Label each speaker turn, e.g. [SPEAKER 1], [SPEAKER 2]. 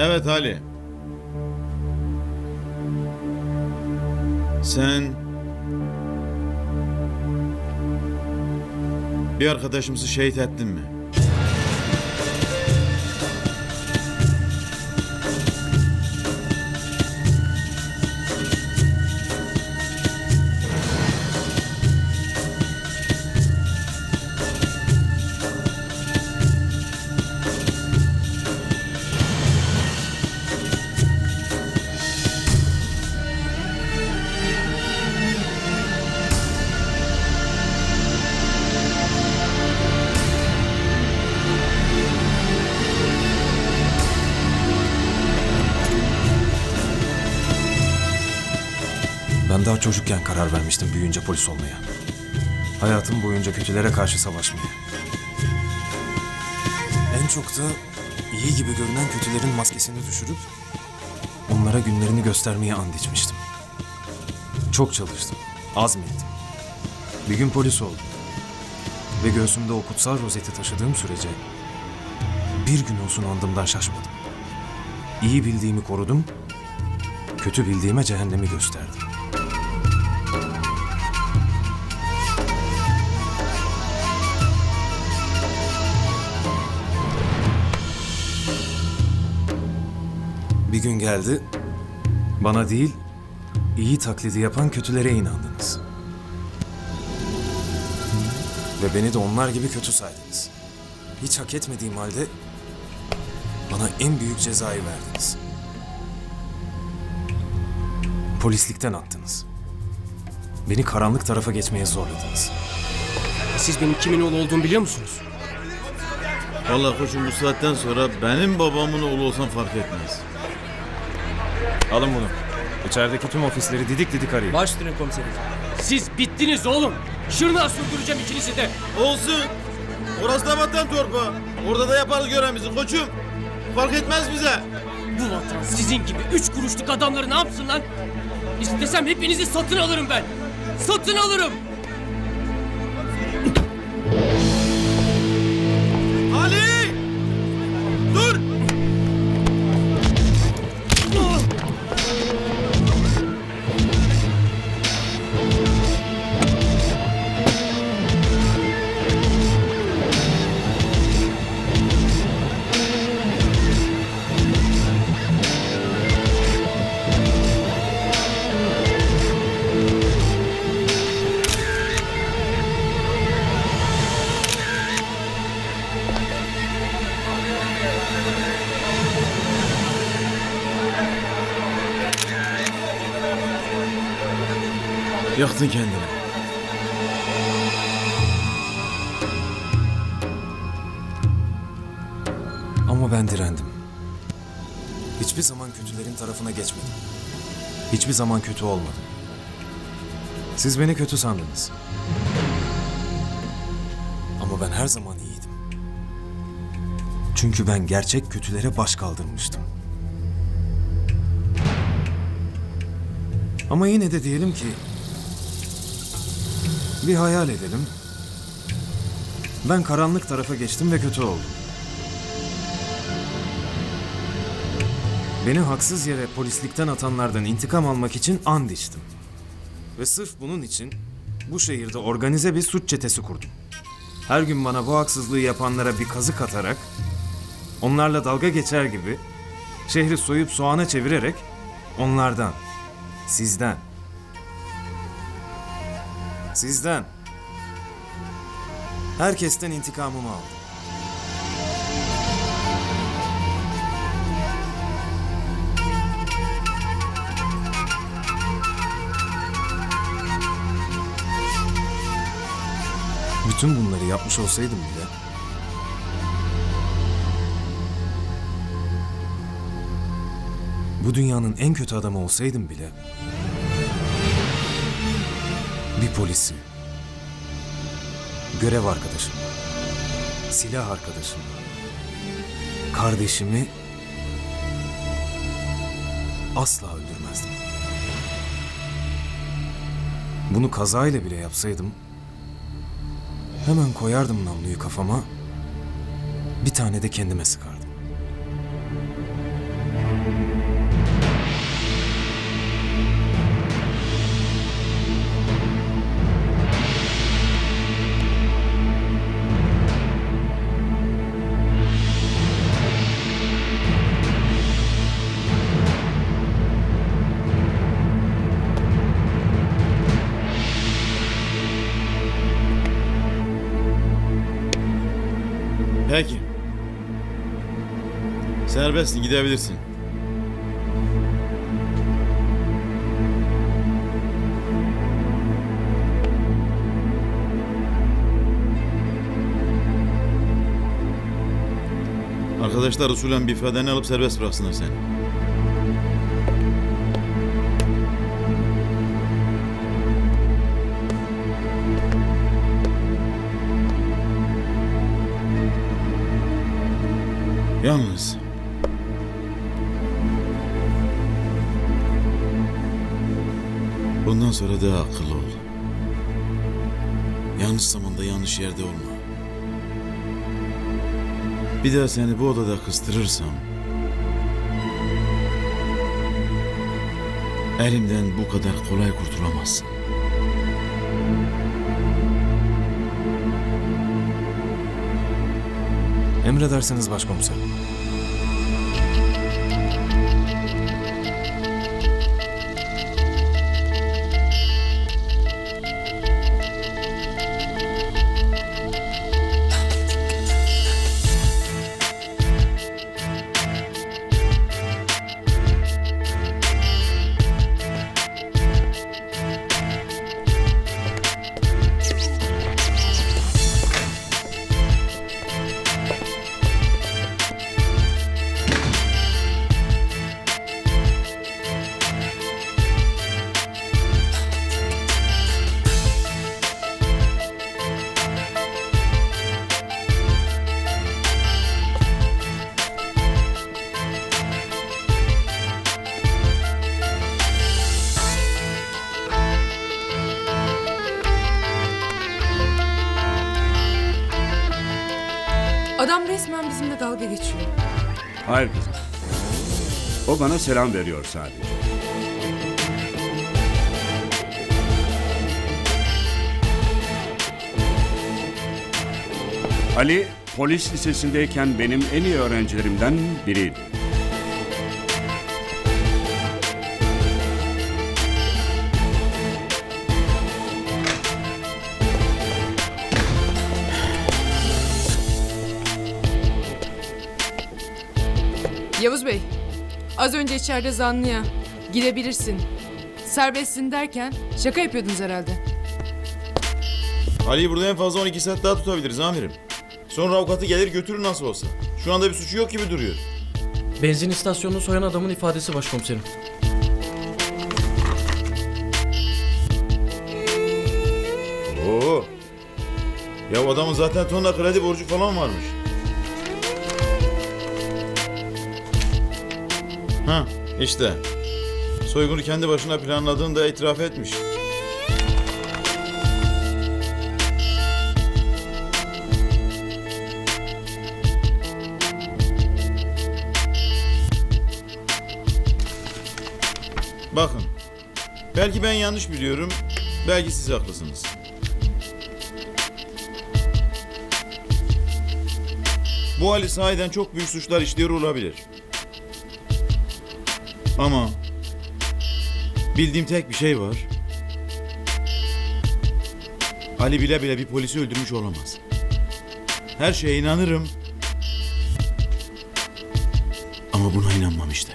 [SPEAKER 1] Evet Ali. Sen bir arkadaşımızı şehit ettin mi?
[SPEAKER 2] Daha çocukken karar vermiştim büyüyünce polis olmaya. Hayatım boyunca kötülere karşı savaşmaya. En çok da iyi gibi görünen kötülerin maskesini düşürüp onlara günlerini göstermeye and içmiştim. Çok çalıştım, azmettim. Bir gün polis oldum. Ve göğsümde o kutsal rozeti taşıdığım sürece bir gün olsun andımdan şaşmadım. İyi bildiğimi korudum, kötü bildiğime cehennemi gösterdim. Bir gün geldi, bana değil, iyi taklidi yapan kötülere inandınız. Ve beni de onlar gibi kötü saydınız. Hiç hak etmediğim halde bana en büyük cezayı verdiniz. Polislikten attınız. Beni karanlık tarafa geçmeye zorladınız.
[SPEAKER 3] Siz benim kimin oğlu olduğumu biliyor musunuz?
[SPEAKER 1] Vallahi koçum bu saatten sonra benim babamın oğlu olsan fark etmez.
[SPEAKER 2] Alın bunu. İçerideki tüm ofisleri didik didik arayın.
[SPEAKER 3] Baş üstüne komiserim. Siz bittiniz oğlum. Şırnağa sürdüreceğim ikinizi de.
[SPEAKER 1] Olsun. Orası da vatan torpa. Orada da yaparız görevimizi koçum. Fark etmez bize.
[SPEAKER 3] Bu vatan sizin gibi üç kuruşluk adamları ne yapsın lan? İstesem hepinizi satın alırım ben. Satın alırım.
[SPEAKER 1] Yaktın kendini.
[SPEAKER 2] Ama ben direndim. Hiçbir zaman kötülerin tarafına geçmedim. Hiçbir zaman kötü olmadım. Siz beni kötü sandınız. Ama ben her zaman iyiydim. Çünkü ben gerçek kötülere baş kaldırmıştım. Ama yine de diyelim ki bir hayal edelim. Ben karanlık tarafa geçtim ve kötü oldum. Beni haksız yere polislikten atanlardan intikam almak için and içtim. Ve sırf bunun için bu şehirde organize bir suç çetesi kurdum. Her gün bana bu haksızlığı yapanlara bir kazık atarak, onlarla dalga geçer gibi şehri soyup soğana çevirerek onlardan, sizden, sizden, herkesten intikamımı aldım. Bütün bunları yapmış olsaydım bile bu dünyanın en kötü adamı olsaydım bile bir polisi, görev arkadaşımı, silah arkadaşımı, kardeşimi asla öldürmezdim. Bunu kazayla bile yapsaydım Hemen koyardım namluyu kafama. Bir tane de kendime sıkardım.
[SPEAKER 1] Peki. Serbestsin gidebilirsin. Arkadaşlar usulen bir ifadeni alıp serbest bıraksınlar seni. Yalnız bundan sonra daha akıllı ol. Yanlış zamanda yanlış yerde olma. Bir daha seni bu odada kıstırırsam elimden bu kadar kolay kurtulamazsın.
[SPEAKER 2] Emredersiniz başkomiserim.
[SPEAKER 4] Adam resmen bizimle dalga geçiyor.
[SPEAKER 5] Hayır kızım. O bana selam veriyor sadece. Ali polis lisesindeyken benim en iyi öğrencilerimden biriydi.
[SPEAKER 4] Yavuz Bey, az önce içeride zanlıya gidebilirsin, serbestsin derken şaka yapıyordunuz herhalde.
[SPEAKER 1] Ali'yi burada en fazla 12 saat daha tutabiliriz amirim. Sonra avukatı gelir götürür nasıl olsa. Şu anda bir suçu yok gibi duruyor.
[SPEAKER 6] Benzin istasyonunu soyan adamın ifadesi başkomiserim.
[SPEAKER 1] Oo. Ya adamın zaten tonla kredi borcu falan varmış. Ha işte. Soygunu kendi başına planladığını da itiraf etmiş. Bakın. Belki ben yanlış biliyorum. Belki siz haklısınız. Bu Ali sahiden çok büyük suçlar işliyor olabilir. Ama bildiğim tek bir şey var. Ali bile bile bir polisi öldürmüş olamaz. Her şeye inanırım. Ama buna inanmam işte.